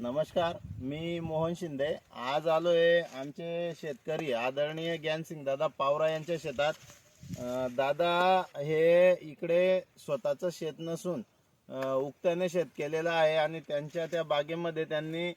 नमस्कार मी मोहन शिंदे. आज आलोय आमचे शेतकरी आदरणीय ज्ञानसिंग दादा पावरा यांच्या शेतात. दादा हे इकडे स्वतःचं शेत नसून उक्त्याने शेत केलेलं आहे आणि त्यांच्या त्या बागेमध्ये त्यांनी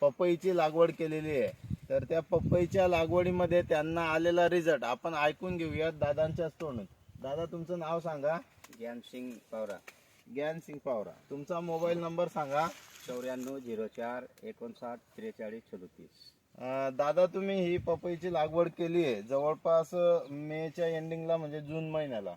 पपईची लागवड केलेली आहे. तर त्या पपईच्या लागवडीमध्ये त्यांना आलेला रिझल्ट आपण ऐकून घेऊयात दादांच्याच तोंडून. दादा तुमचं नाव सांगा. ज्ञानसिंग पवरा. ज्ञानसिंग पावरा. तुमचा मोबाईल नंबर सांगा. चौऱ्याण्णव झिरो चार एकोणसाठ त्रेचाळीस सदोतीस अं, दादा तुम्ही ही पपईची लागवड केली आहे. जवळपास अं, मेच्या एंडिंगला म्हणजे जून महिन्याला.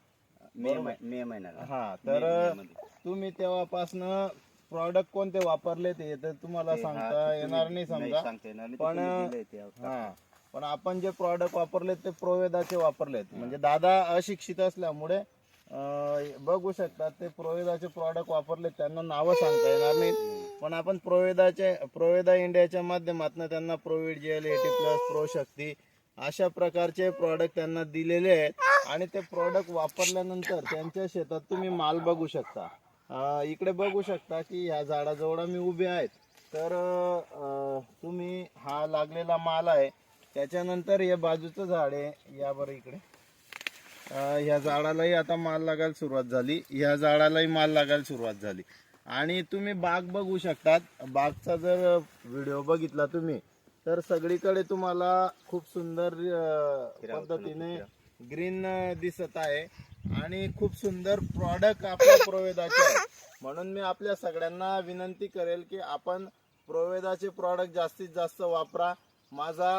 मे मै- मे महिन्याला. हा तर मे. तुम्ही तेव्हापासनं प्रॉडक्ट कोणते वापरले ते तर तुम्हाला सांगता येणार नाही नाही समजा सांगता येणार नाही. ते पण तुम्ही दिलंय ते आता. हा पण आपण जे प्रॉडक्ट वापरले ते प्रोवेदाचे वापरलेत. म्हणजे दादा अशिक्षित असल्यामुळे अं, बघू शकतात ते प्रोवेदाचे प्रॉडक्ट वापरले त्यांना नावं सांगता येणार नाहीत. पण आपण प्रोवेदाचे प्रोवेदा इंडियाच्या माध्यमातून त्यांना प्रोविड gel AT plus pro Shakti अशा प्रकारचे प्रॉडक्ट त्यांना दिलेले आहेत. आणि ते प्रॉडक्ट वापरल्यानंतर त्यांच्या शेतात तुम्ही माल बघू शकता. इकडे बघू शकता की ह्या झाडाजवळ मी उभे आहेत. तर तुम्ही हा लागलेला माल आहे. त्याच्यानंतर हे बाजूचं झाड आहे. या बरं इकडे. ह्या झाडालाही आता माल लागायला सुरुवात झाली. ह्या झाडालाही माल लागायला सुरुवात झाली. आणि तुम्ही बाग बघू शकतात. बागचा जर व्हिडिओ बघितला तुम्ही तर सगळीकडे तुम्हाला खूप सुंदर अं, पद्धतीने ग्रीन दिसत आहे. आणि खूप सुंदर प्रॉडक्ट आपल्या प्रोवेदाचे आहे. म्हणून मी आपल्या सगळ्यांना विनंती करेल की आपण प्रोवेदाचे प्रॉडक्ट जास्तीत जास्त वापरा. माझा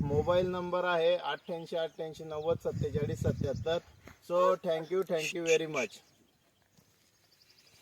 मोबाईल नंबर आहे अठ्ठ्याऐंशी अठ्ठ्याऐंशी नव्वद सत्तेचाळीस सत्याहत्तर. So thank you thank you very much